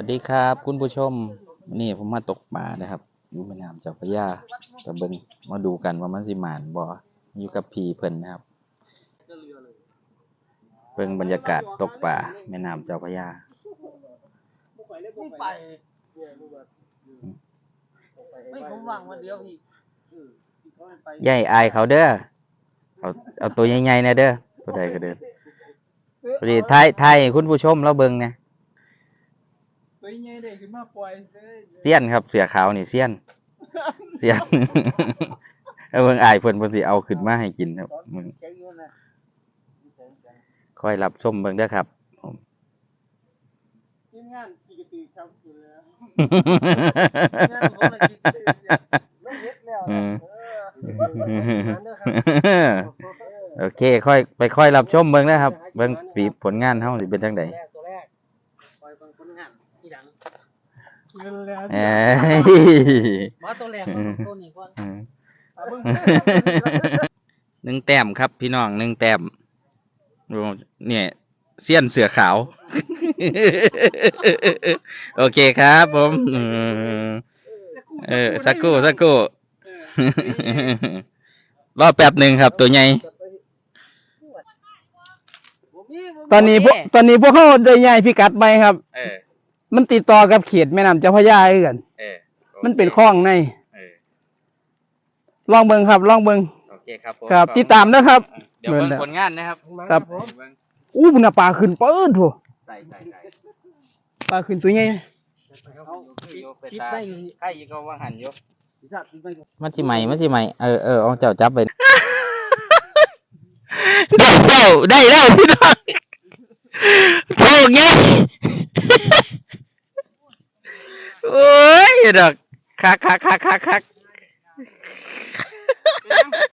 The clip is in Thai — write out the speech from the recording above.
วัสดีครับ คุณผู้ชม นี่ผมมาตกปลานะครับ อยู่แม่น้ำเจ้าพระยาจะเบิ่งมาดูกันว่ามันสิหมานบ่อยู่กับพี่เพิ่นนะครับเบิ่งบรรยากาศตกปลาแม่น้ำเจ้าพระยาไม่ไปไม่ผมหวังวันเดียวพี่เขาไม่ไปใหญ่อายเขาเด้อเอาเอาตัวใหญ่ๆนะเด้อตัวใดก็เด้อพอดีถ่ายถ่ายให้คุณผู้ชมเราเบิ่งนะ ไปไงได้ขึ้นมาปล่อยเลยเสี้ยนครับเสือขาวนี่เสี้ยน เสี้ยน เอาเบิ่งอายเพิ่นเพิ่นสิเอาขึ้นมาให้กินครับมึงแข็งอยู่นะคอยรับชมเบิ่งเด้อครับผมทีมงานกี่กระตือครับอยู่แล้วอืเฮ็ดแล้วมเออโอเคค่อยไปค่อยรับชมเบิ่งนะครับ เบิ่งสีผลงานเฮาสิเป็นจังได ที่หลังเงินแล้วเอ้ยมาตัวแรกของตัวนี้ก่อนอืมเอาเบิ่งหนึ่งแต้มครับพี่น้องหนึ่งแต้มโอ้เนี่ยเสี้ยนเสือขาว โอเคครับผมอืมเออสักครู่สักครู่ รอแป๊บหนึ่งครับตัวใหญ่ ตอนนี้พวกตอนนี้พวกเขาได้ย้ายพิกัดไปครับ เออ มันติดต่อกับเขตแม่น้ำเจ้าพระยาคือกัน เออมันเป็นคลองในเออลองเบิ่งครับลองเบิ่งโอเคครับผมครับติดตามนะครับ เดี๋ยวเบิ่งเหมือนเดิมผลงานนะครับครับเบิ่งอู้พุ่นน่ะปลาขึ้นปื้ดโถใส่ใส่ใส่ปลาขึ้นตัวใหญ่เอาคิดได้อยู่ใครก็ว่าหันอยู่ที่สัตว์มันมันสิใหม่มันสิใหม่เออเออเอาเจ้าจับไปได้แล้วได้แล้วพี่น้องโถูกไง โอ้ยดอกคักคักคักคักคัก